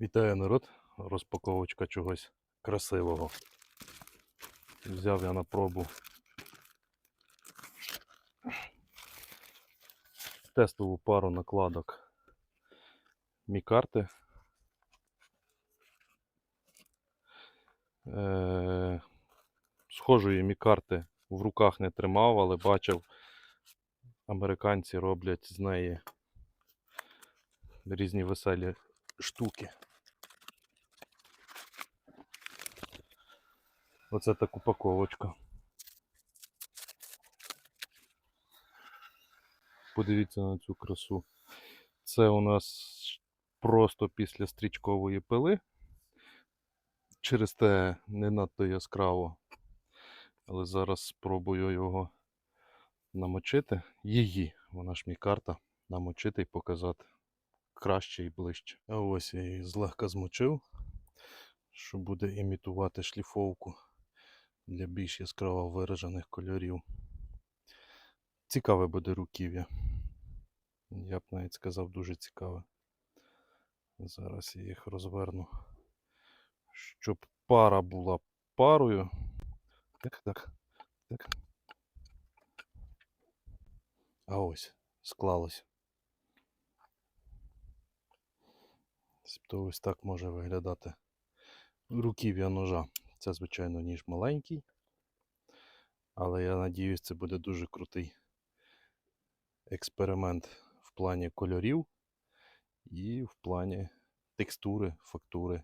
Вітаю народ, розпаковочка чогось красивого. Взяв я на пробу тестову пару накладок Мікарти. Е, схожої мікарти в руках не тримав, але бачив, американці роблять з неї різні веселі штуки. Оце так упаковочка. Подивіться на цю красу. Це у нас просто після стрічкової пили. Через те не надто яскраво. Але зараз спробую його намочити. Її, вона ж мій карта, намочити і показати краще і ближче. А ось я її злегка змочив, що буде імітувати шліфовку для більш яскраво виражених кольорів. Цікаве буде руків'я. Я б навіть сказав дуже цікаве. Зараз я їх розверну. Щоб пара була парою. Так, так, так. А ось, склалось. Тобто ось так може виглядати руків'я ножа. Це, звичайно, ніж маленький. Але я надіюсь, це буде дуже крутий експеримент в плані кольорів і в плані текстури, фактури